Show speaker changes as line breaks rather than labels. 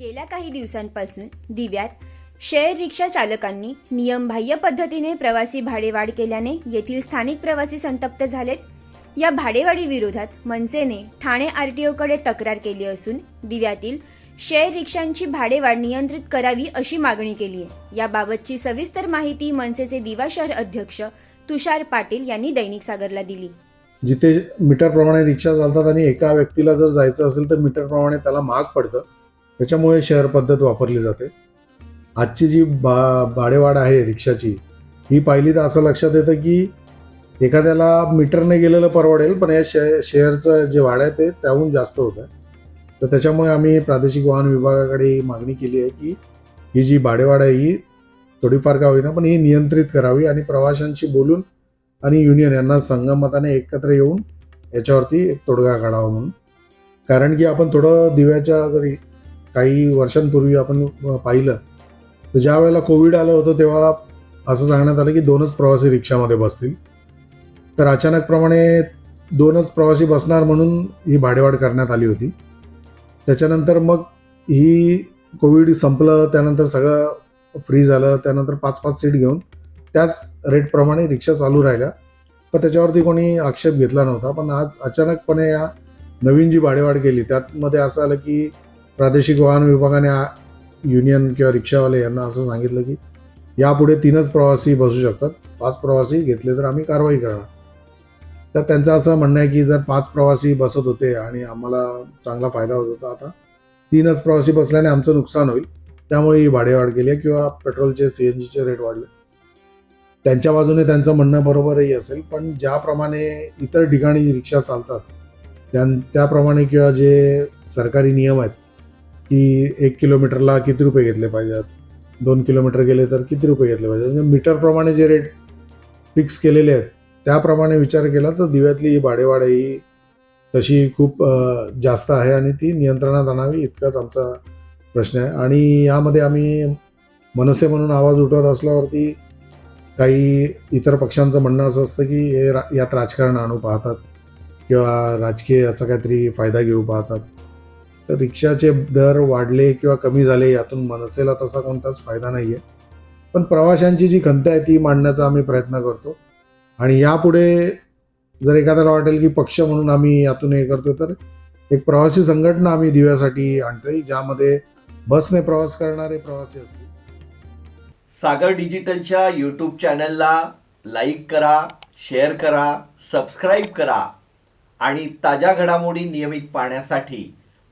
गेल्या काही दिवसांपासून दिव्यात शेअर रिक्षा चालकांनी नियमबाह्य पद्धतीने प्रवासी भाडेवाढ केल्याने येथील स्थानिक प्रवासी संतप्त झालेत. या भाडेवाढी विरोधात मनसेने ठाणे आरटीओकडे तक्रार केली असून दिव्यातील शेअर रिक्षांची भाडेवाढ नियंत्रित करावी अशी मागणी केली आहे. याबाबतची सविस्तर माहिती मनसेचे दिवा शहर अध्यक्ष तुषार पाटील यांनी दैनिक सागरला दिली.
जिथे मीटरप्रमाणे रिक्षा चालतात आणि एका व्यक्तीला जर जायचं असेल तर मीटरप्रमाणे त्याला महाग पडतं. त्याच्यामुळे शेअर पद्धत वापरली जाते. आजची जी बा भाडेवाढ आहे रिक्षाची ही पाहिली तर असं लक्षात येतं की एखाद्याला मीटरने गेलेलं परवडेल पण या शे शेअरचं जे भाडं आहे ते त्याहून जास्त होतं आहे. तर त्याच्यामुळे आम्ही प्रादेशिक वाहन विभागाकडे मागणी केली आहे की ही जी भाडेवाढ आहे ही थोडीफार का होईना पण ही नियंत्रित करावी आणि प्रवाशांशी बोलून आणि युनियन यांना संगमताने एकत्र येऊन याच्यावरती एक तोडगा काढावा म्हणून. कारण की आपण थोडं दिव्याच्या जरी काही वर्षांपूर्वी आपण पाहिलं. तर ज्या वेळेला कोविड आलं होतं तेव्हा असं सांगण्यात आलं की दोनच प्रवासी रिक्षामध्ये बसतील. तर अचानकप्रमाणे दोनच प्रवासी बसणार म्हणून ही भाडेवाढ करण्यात आली होती. त्याच्यानंतर मग ही कोविड संपलं त्यानंतर सगळं फ्री झालं त्यानंतर पाच पाच सीट घेऊन त्याच रेटप्रमाणे रिक्षा चालू राहिल्या. पण त्याच्यावरती कोणी आक्षेप घेतला नव्हता. पण आज अचानकपणे या नवीन जी भाडेवाढ केली त्यातमध्ये असं आलं की प्रादेशिक वाहन विभागाने युनियन किंवा रिक्षावाले यांना असं सांगितलं की यापुढे तीनच प्रवासी बसू शकतात. पाच प्रवासी घेतले तर आम्ही कारवाई करणार. तर त्यांचं असं म्हणणं आहे की जर पाच प्रवासी बसत होते आणि आम्हाला चांगला फायदा होत होता आता तीनच प्रवासी बसल्याने आमचं नुकसान होईल. त्यामुळे ही भाडेवाढ केली आहे किंवा पेट्रोलचे सी एन जीचे रेट वाढले. त्यांच्या बाजूने त्यांचं म्हणणं बरोबरही असेल पण ज्याप्रमाणे इतर ठिकाणी रिक्षा चालतात त्या त्याप्रमाणे किंवा जे सरकारी नियम आहेत की एक किलोमीटरला किती रुपये घेतले पाहिजेत? दोन किलोमीटर गेले तर किती रुपये घेतले पाहिजेत? म्हणजे मीटरप्रमाणे जे रेट फिक्स केलेले आहेत त्याप्रमाणे विचार केला तर दिव्यातली ही भाडेवाढ ही तशी खूप जास्त आहे आणि ती नियंत्रणात आणावी इतकाच आमचा प्रश्न आहे. आणि यामध्ये आम्ही मनसे म्हणून आवाज उठवत असल्यावरती काही इतर पक्षांचं म्हणणं असं असतं की हे रा यात राजकारण आणू पाहतात किंवा राजकीय याचा काहीतरी फायदा घेऊ पाहतात. तर रिक्षाचे दर वाढले किंवा कमी झाले यातून मनसेला तसा कोणताच फायदा नाही आहे पण प्रवाशांची जी खंत आहे ती मांडण्याचा आम्ही प्रयत्न करतो. आणि यापुढे जर एखाद्याला वाटेल की पक्ष म्हणून आम्ही यातून हे करतो तर एक प्रवासी संघटना आम्ही दिव्यासाठी आणतोय ज्यामध्ये बसने प्रवास करणारे प्रवासी असतील.
सागर डिजिटलच्या यूट्यूब चॅनलला लाईक करा शेअर करा सबस्क्राईब करा आणि ताज्या घडामोडी नियमित पाहण्यासाठी